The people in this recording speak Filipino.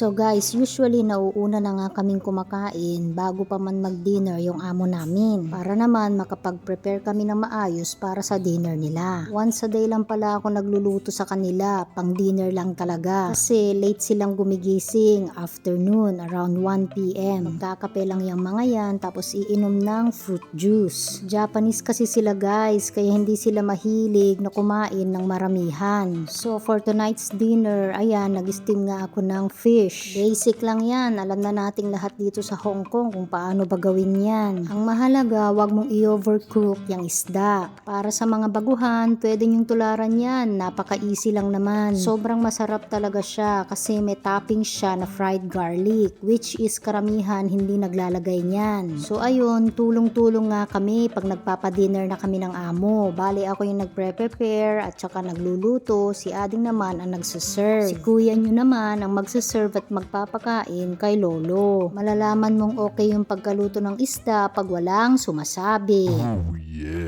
So guys, usually nauuna na nga kaming kumakain bago pa man mag-dinner yung amo namin. Para naman makapag-prepare kami ng maayos para sa dinner nila. Once a day lang pala ako nagluluto sa kanila, pang dinner lang talaga. Kasi late silang gumigising, afternoon, around 1pm. Magkakape lang yung mga yan, tapos iinom ng fruit juice. Japanese kasi sila guys, kaya hindi sila mahilig na kumain ng maramihan. So for tonight's dinner, ayan, nag-steam nga ako ng fish. Basic lang yan, alam na nating lahat dito sa Hong Kong kung paano ba gawin yan. Ang mahalaga, wag mong i-overcook yung isda. Para sa mga baguhan, pwede nyong tularan yan, napaka-easy lang naman. Sobrang masarap talaga siya kasi may topping siya na fried garlic, which is karamihan hindi naglalagay niyan. So ayun, tulong-tulong nga kami pag nagpapa-dinner na kami ng amo. Bali ako yung nagpre-prepare at saka nagluluto, si Ading naman ang nagsaserve. Si kuya nyo naman ang magsaserve at magpapakain kay Lolo. Malalaman mong okay yung pagkaluto ng isda pag walang sumasabi. Oh yeah.